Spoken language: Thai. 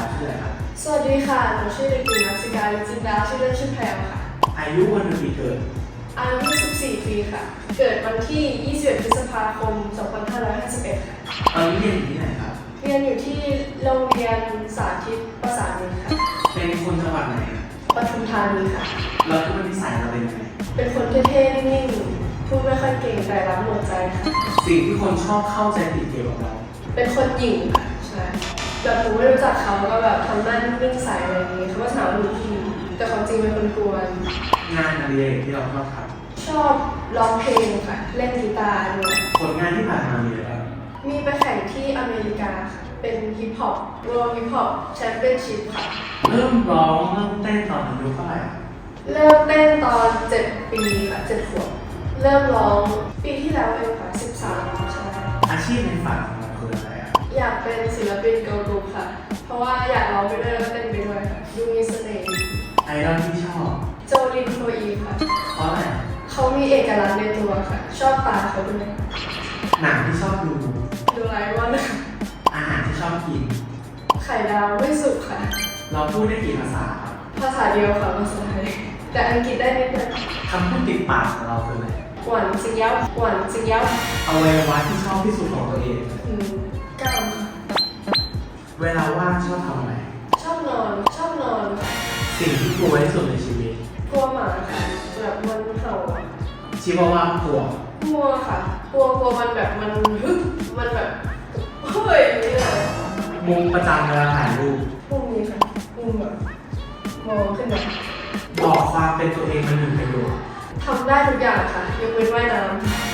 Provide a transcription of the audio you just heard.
วัสดีค่ะ หนูชื่อเด็กหญิงนักศิกาลิจินดาชื่อเล่นชื่อแพรวค่ะ อายุวันเดือนปีเกิด อายุ24ปีค่ะ เกิดวันที่ 21 พฤษภาคม 2551 ค่ะ ตอนนี้เรียนอยู่ที่ไหนครับ เรียนอยู่ที่โรงเรียนสาธิตประสานมิตรค่ะเป็นคนจังหวัดไหนอะปทุมธานีค่ะ แล้วทุกวันนิสัยเราเป็นยังไง เป็นคนเท่ๆ นิ่งๆ พูดไม่ค่อยเก่งแต่รักหมดใจค่ะ สิ่งที่คนชอบเข้าใจผิดเกี่ยวกับเรา เป็นคนหญิงค่ะใช่ แบบหนูไม่รู้จักเขาก็แบบทำหน้านิ่งๆใสอะไรอย่างงี้เขาก็ถามว่าหนูผู้หญิงแต่ความจริงเป็นคนกวนงานอดิเรกที่เราชอบทชอบร้องเพลงค่ะ เล่นกีตาร์ด้วยำผลงานที่ผ่านมามีอะไรบ้างมีไปแข่งที่อเมริกาค่ะ เป็นฮิปฮอป World Hip Hop Championship ค่ะ เริ่มร้องเริ่มเต้นตอนอายุเท่าไหร่อะเริ่มเต้นตอน7ปีค่ะ7ขวบเริ่มร้องปีที่แล้วเองค่ะ13ใช่อาชีพในฝันของเราคืออะไรอะอยากเป็นศิลปิน ว่าอยากร้องไปด้วยแล้วก็เต้นไปด้วยค่ะดูมีเสน่ห์ไอดอลที่ชอบโจลินโฟอีค่ะ เพราะอะไรอะเขามีเอกลักษณ์ในตัวค่ะ ชอบตาเขาด้วยหนังที่ชอบดูดูไลฟ์วันค่ะอาหารที่ชอบกิน ไข่ดาวไม่สุกค่ะ เราพูดได้กี่ภาษาครับภาษาเดียวค่ะภาษาไทยแต่อังกฤษได้นิดหน่อยคำพูดติดปากของเราคืออะไรหวานจิงเย้าหวานจิงเย้าอวัยวะที่ชอบที่สุดของตัวเอง อืมเก้าค่ะ เวลาว่างชอบทำอะไร ชอบนอน ชอบนอนค่ะสิ่งที่กลัวที่สุดในชีวิตกลัวหมาค่ะแบบมันเห่าอะชิวาว่ากลัว กลัวค่ะ กลัวกลัวมันแบบมันฮึบมันแบบเฮ้ยอย่างนี่เลยมุมประจำเวลาถ่ายรูปพรุ่งนี้ค่ะพรุ่งแบบมองขึ้นมาบอกความเป็นตัวเองมาหนึ่งประโยคทำได้ทุกอย่างค่ะยกเว้นว่ายน้ำ